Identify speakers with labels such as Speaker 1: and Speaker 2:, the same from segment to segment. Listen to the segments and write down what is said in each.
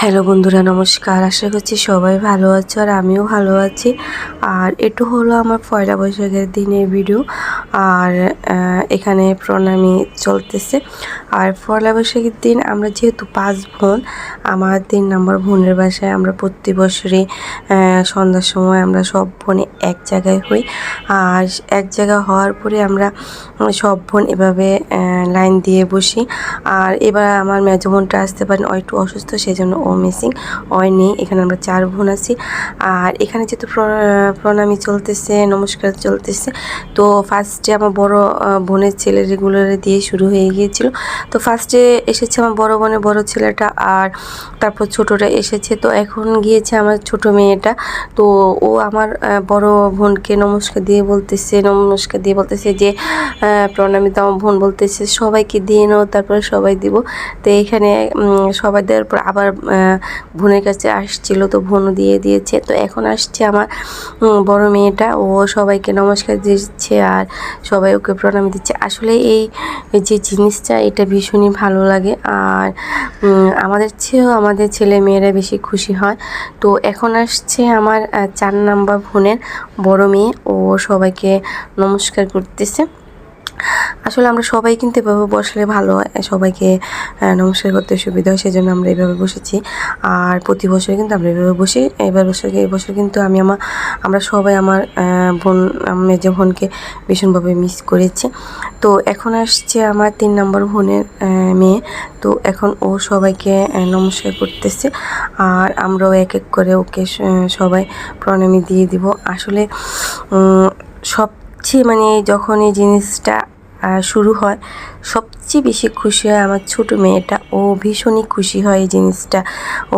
Speaker 1: Hello বন্ধুরা, নমস্কার। আশা করছি সবাই ভালো আছো আর আমিও ভালো আছি। আর এটু হলো আমার পয়লা বৈশাখের দিনের ভিডিও। আর এখানে প্রণামী চলতেছে। আর পয়লা বৈশাখের দিন আমরা যেহেতু পাঁচ বোন, আমার তিন নম্বর বোনের বাসায় আমরা প্রতি বছরই সন্ধ্যার সময় আমরা সব বোনে এক জায়গায় হই। আর এক জায়গা হওয়ার পরে আমরা সব বোন এভাবে লাইন দিয়ে বসি। আর এবার আমার মেজো আসতে পারেন একটু অসুস্থ সেই জন্য ও মিসিং ওই নেই, এখানে আমরা চার বোন আছি। আর এখানে যেহেতু প্র- প্রণামী চলতেছে, নমস্কার চলতেছে, তো ফার্স্টে আমার বড় বোনের ছেলে রেগুলারে দিয়ে শুরু হয়ে গিয়েছিল। তো ফার্স্টে এসেছে আমার বড় বোনের বড় ছেলেটা আর তারপর ছোটটা এসেছে। তো এখন গিয়েছে আমার ছোট মেয়েটা। তো ও আমার বড় বোনকে নমস্কার দিয়ে বলতেছে, নমস্কার দিয়ে বলতেছে যে প্রণামী তো আমার বোন বলতেছে, সবাইকে দিয়ে নাও, তারপরে সবাই দিব। তো এখানে সবাই দেওয়ার পর আবার বোনের কাছে আসছিল তো বোনও দিয়ে দিয়েছে। তো এখন আসছে আমার বড় মেয়েটা। ও সবাইকে নমস্কার দিচ্ছে আর সবাই ওকে প্রণামী দিচ্ছে। আসলে এই যে জিনিসটা, এটা ভীষণই ভালো লাগে। আর আমাদের চেয়েও আমাদের ছেলে মেয়েরা বেশি খুশি হয়। তো এখন আসছে আমার চার নাম্বার বোনের বড় মেয়ে। ও সবাইকে নমস্কার করতেছে। আসলে আমরা সবাই কিন্তু এভাবে বসলে ভালো হয়, সবাইকে নমস্কার করতে সুবিধা হয়, সেজন্য আমরা এভাবে বসেছি। আর প্রতি বছর কিন্তু আমরা এভাবে বসি, এবার বছর এই বছর কিন্তু আমি আমার আমরা সবাই আমার বোন মেজো বোনকে ভীষণভাবে মিস করেছি। তো এখন আসছে আমার তিন নম্বর বোনের মেয়ে। তো এখন ও সবাইকে নমস্কার করতেছে। আর আমরাও এক এক করে ওকে সবাই প্রণামী দিয়ে দিব। আসলে সবচেয়ে মানে যখন এই জিনিসটা শুরু হয়। সবচেয়ে বেশি খুশি হয় আমার ছোট মেয়েটা। ও ভীষণই খুশি হয় এই জিনিসটা।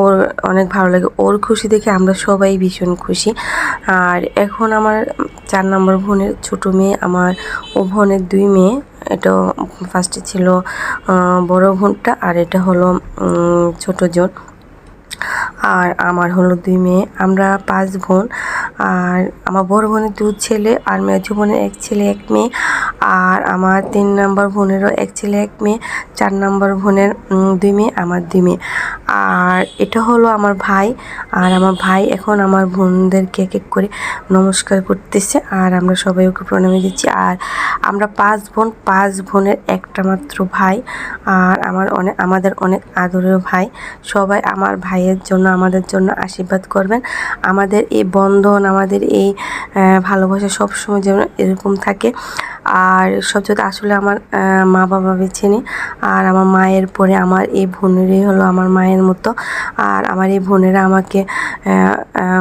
Speaker 1: ওর অনেক ভালো লাগে। ওর খুশি দেখে আমরা সবাই ভীষণ খুশি। আর এখন আমার চার নম্বর বোনের ছোট মেয়ে, আমার ও বোনের দুই মেয়ে। এটা ফার্স্টে ছিল বড় বোনটা আর এটা হলো ছোট জোন। আর আমার হলো দুই মেয়ে। আমরা পাঁচ বোন। আর আমার বড় বোনের দু ছেলে আর মেজো বোনের এক ছেলে, এক মেয়ে। আর আমার তিন নম্বর বোনেরও এক ছেলে, এক মেয়ে, চার নম্বর বোনের দুই মেয়ে, আমার দুই মেয়ে। আর এটা হলো আমার ভাই। আর আমার ভাই এখন আমার বোনদেরকে এক এক করে নমস্কার করতেছে। আর আমরা সবাই ওকে প্রণামী দিচ্ছি। আর আমরা পাঁচ বোন, পাঁচ বোনের একটা মাত্র ভাই। আর আমার অনেক আমাদের অনেক আদরের ভাই। সবাই আমার ভাইয়ের জন্য, আমাদের জন্য আশীর্বাদ করবেন। আমাদের এই বন্ধন, আমাদের এই ভালোবাসা সবসময় যেন এরকম থাকে। আর সবচেয়ে আসলে আমার মা বাবা বেছে নিই আর আমার মায়ের পরে আমার এই বোনেরই হলো আমার মায়ের মতো। আর আমার এই বোনেরা আমাকে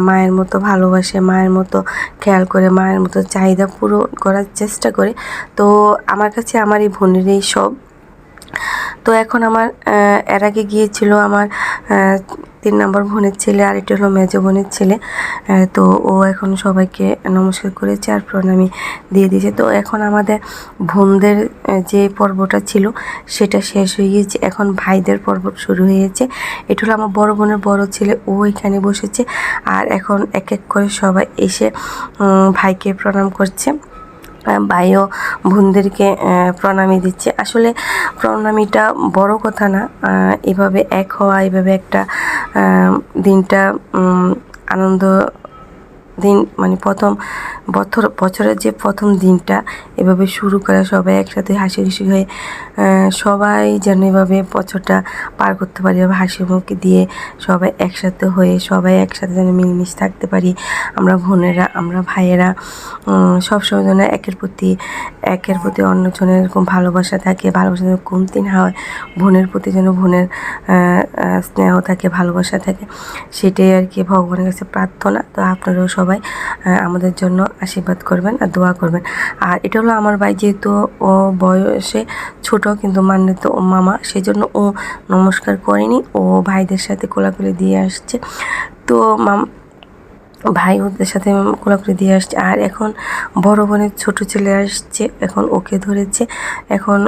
Speaker 1: মায়ের মতো ভালোবাসে, মায়ের মতো খেয়াল করে, মায়ের মতো চাহিদা পূরণ করার চেষ্টা করে। তো আমার কাছে আমার এই বোনের এই সব। তো এখন আমার এর আগে গিয়েছিল আমার তিন নম্বর বোনের ছেলে আর এটা হলো মেজো বোনের ছেলে। তো ও এখন সবাইকে নমস্কার করেছে আর প্রণামী দিয়ে দিয়েছে। তো এখন আমাদের বোনদের যে পর্বটা ছিল সেটা শেষ হয়ে গিয়েছে। এখন ভাইদের পর্ব শুরু হয়েছে এটা হলো আমার বড় বোনের বড় ছেলে, ও এখানে বসেছে। আর এখন এক এক করে সবাই এসে ভাইকে প্রণাম করছে। ভাইও বোনদেরকে প্রণামী দিচ্ছে। আসলে প্রণামীটা বড় কথা না। এভাবে এক হওয়া, এভাবে একটা দিনটা আনন্দ দিন মানে প্রথম বছর, বছরের যে প্রথম দিনটা এভাবে শুরু করা সবাই একসাথে হাসি খুশি হয়ে সবাই যেন এভাবে বছরটা পার করতে পারি, এভাবে হাসি মুখে দিয়ে সবাই একসাথে হয়ে সবাই একসাথে যেন মিলমিশ থাকতে পারি। আমরা বোনেরা, আমরা ভাইয়েরা সবসময় যেন একের প্রতি একের প্রতি অন্যজনের এরকম ভালোবাসা থাকে, ভালোবাসা যেন কমতি না হয়, বোনের প্রতি যেন বোনের স্নেহ থাকে, ভালোবাসা থাকে, সেটাই আর কি ভগবানের কাছে প্রার্থনা। তো আপনারাও সবাই আহ, আমাদের জন্য আশীর্বাদ করবেন আর দোয়া করবেন। আর এটা হলো আমার ভাই যেহেতু ও বয়সে ছোট কিন্তু মানে তো ও মামা সেই জন্য ও নমস্কার করেনি। ও ভাইদের সাথে কোলাকুলি দিয়ে আসছে। তো মাম ভাই ওদের সাথে কোলাকুলি দিয়ে আসছে। আর এখন বড় বোনের ছোট ছেলে আসছে এখন ওকে ধরেছে। এখন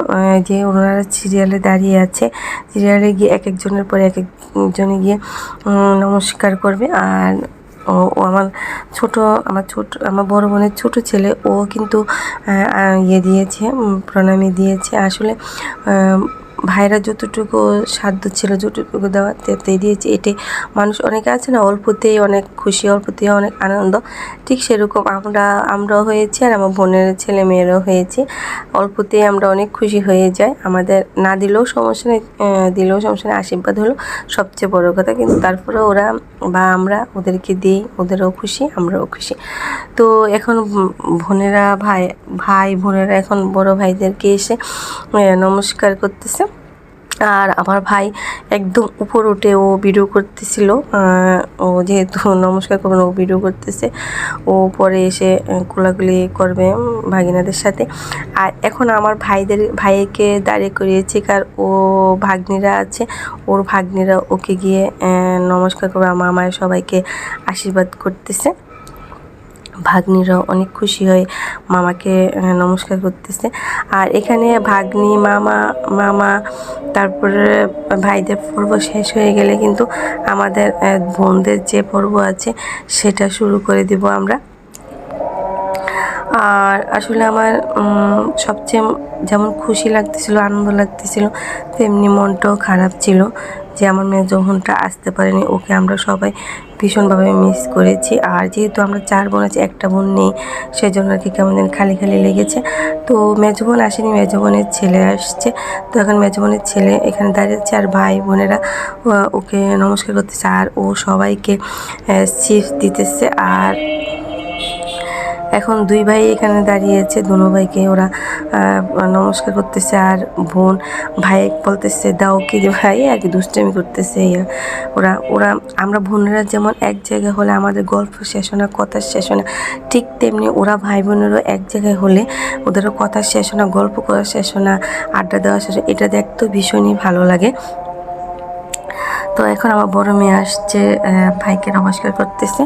Speaker 1: যে ওনারা সিরিয়ালে দাঁড়িয়ে আছে সিরিয়ালে গিয়ে এক একজনের পরে এক একজনে গিয়ে নমস্কার করবে। আর ও আমার ছোট আমার ছোট, আমার বড় বোনের ছোট ছেলে, ও কিন্তু ইয়ে দিয়েছে প্রণামী দিয়েছে। আসলে ভাইরা যতটুকু সাধ্য ছিল, যতটুকু দেওয়া তাতেই দিয়েছে এটাই মানুষ অনেকে আছে না, অল্পতেই অনেক খুশি, অল্পতেই অনেক আনন্দ। ঠিক সেরকম আমরা, আমরাও হয়েছি আর আমার বোনের ছেলে মেয়েরাও হয়েছি। অল্পতেই আমরা অনেক খুশি হয়ে যাই। আমাদের না দিলেও সমস্যা নেই দিলেও সমস্যা নেই, আশীর্বাদ হলো সবচেয়ে বড় কথা। কিন্তু তারপরে ওরা বা আমরা ওদেরকে দিই, ওদেরও খুশি, আমরাও খুশি। তো এখন বোনেরা ভাই ভাই বোনেরা, এখন বড় ভাইদেরকে এসে নমস্কার করতেছে। আর আমার ভাই একদম উপর উঠে ও ভিডিও করতেছিল। ও যেহেতু নমস্কার করবে ও ভিডিও করতেছে। ও পরে এসে আহ, কোলাকুলি করবে ভাগিনাদের সাথে। আর এখন আমার ভাইদের ভাইকে দাঁড়িয়ে করিয়েছি কার ও ভাগ্নিরা আছে ওর ভাগ্নিরা ওকে গিয়ে নমস্কার করবে আমার মায়ের সবাইকে আশীর্বাদ করতেছে। ভাগ্নিরাও অনেক খুশি হয়ে মামাকে নমস্কার করতেছে। আর এখানে ভাগ্নি, মামা মামা, তারপরে ভাইদের পর্ব শেষ হয়ে গেলে কিন্তু আমাদের বোনদের যে পর্ব আছে সেটা শুরু করে দিব আমরা। আর আসলে আমার সবচেয়ে যেমন খুশি লাগতেছিল, আনন্দ লাগতেছিল, তেমনি মনটাও খারাপ ছিল। যে আমার মেয়ে যখনটা আসতে পারেনি, ওকে আমরা সবাই ভীষণভাবে মিস করেছি। আর যেহেতু আমরা চার বোন আছি, একটা বোন নেই, সেজন্য আর কি কেমন যেন খালি খালি লেগেছে। তো মেজো বোন আসেনি মেজো ছেলে আসছে। তো এখন মেজো ছেলে এখানে দাঁড়িয়েছে আর ভাই বোনেরা ওকে নমস্কার করতেছে আর ও সবাইকে চিপস দিতেছে। আর এখন দুই ভাই এখানে দাঁড়িয়েছে দুনো ভাইকে ওরা নমস্কার করতেছে আর বোন, ভাই বলতেছে, দাও কি ভাই? আর কি দুষ্টামি করতেছে ওরা ওরা, আমরা বোনেরা যেমন এক জায়গায় হলে আমাদের গল্প শেষ হয় না, কথা শেষ হয় না, ঠিক তেমনি ওরা ভাই বোনেরও এক জায়গায় হলে ওদেরও কথা শেষ হয় না, গল্প করা শেষ হয় না, আড্ডা দেওয়া শেষ এটা দেখতেও ভীষণই ভালো লাগে। তো এখন আমার বড় মেয়ে আসছে ভাইকে নমস্কার করতেছে।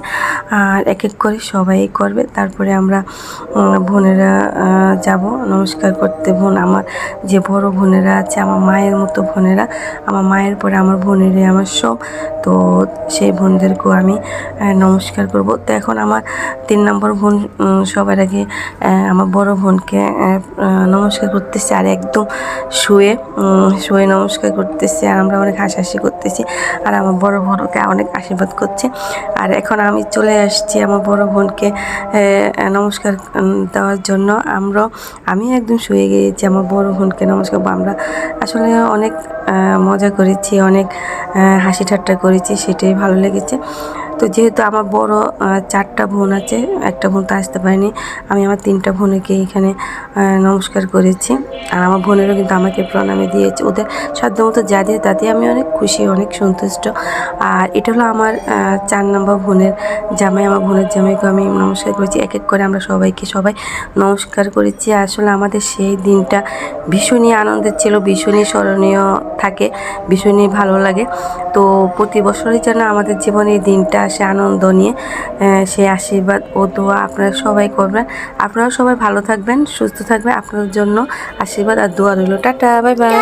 Speaker 1: আর এক এক করে সবাই করবে। তারপরে আমরা বোনেরা যাব নমস্কার করতে। বোন আমার যে বড় বোনেরা আছে, আমার মায়ের মতো বোনেরা, আমার মায়ের পরে আমার বোনেরই আমার সব। তো সেই বোনদেরকেও আমি নমস্কার করব। তো এখন আমার তিন নম্বর বোন সবার আগে আমার বড় বোনকে নমস্কার করতেছে। আর একদম শুয়ে শুয়ে নমস্কার করতেছে। আর আমরা অনেক হাসাহাসি করতেছি। আর আমার বড় বোন ওকে অনেক আশীর্বাদ করছে। আর এখন আমি চলে আসছি আমার বড় বোনকে নমস্কার দেওয়ার জন্য। আমরা আমি একদম শুয়ে গিয়েছি আমার বড় বোনকে নমস্কার। আমরা আসলে অনেক মজা করেছি, অনেক হাসি ঠাট্টা করেছি, সেটাই ভালো লেগেছে। তো যেহেতু আমার বড় চারটা বোন আছে, একটা বোন তো আসতে পারেনি, আমি আমার তিনটা বোনকে এখানে নমস্কার করেছি। আর আমার বোনেরও কিন্তু আমাকে প্রণামে দিয়েছে। ওদের সাধ্য মতো যা দিয়ে তাতে আমি অনেক খুশি, অনেক সন্তুষ্ট। আর এটা হলো আমার চার নম্বর বোনের জামাই। আমার বোনের জামাইকে আমি নমস্কার করেছি। এক এক করে আমরা সবাইকে সবাই নমস্কার করেছি। আসলে আমাদের সেই দিনটা ভীষণই আনন্দের ছিল, ভীষণই স্মরণীয় থাকে, ভীষণই ভালো লাগে। তো প্রতি বছরই যেন আমাদের জীবনে এই দিনটা আসে, আনন্দ নিয়ে সে আশীর্বাদ ও দোয়া আপনারা সবাই করবেন। আপনারাও সবাই ভালো থাকবেন, সুস্থ থাকবেন। আপনার জন্য আশীর্বাদ আর দোয়া রইল। Tata, bye bye.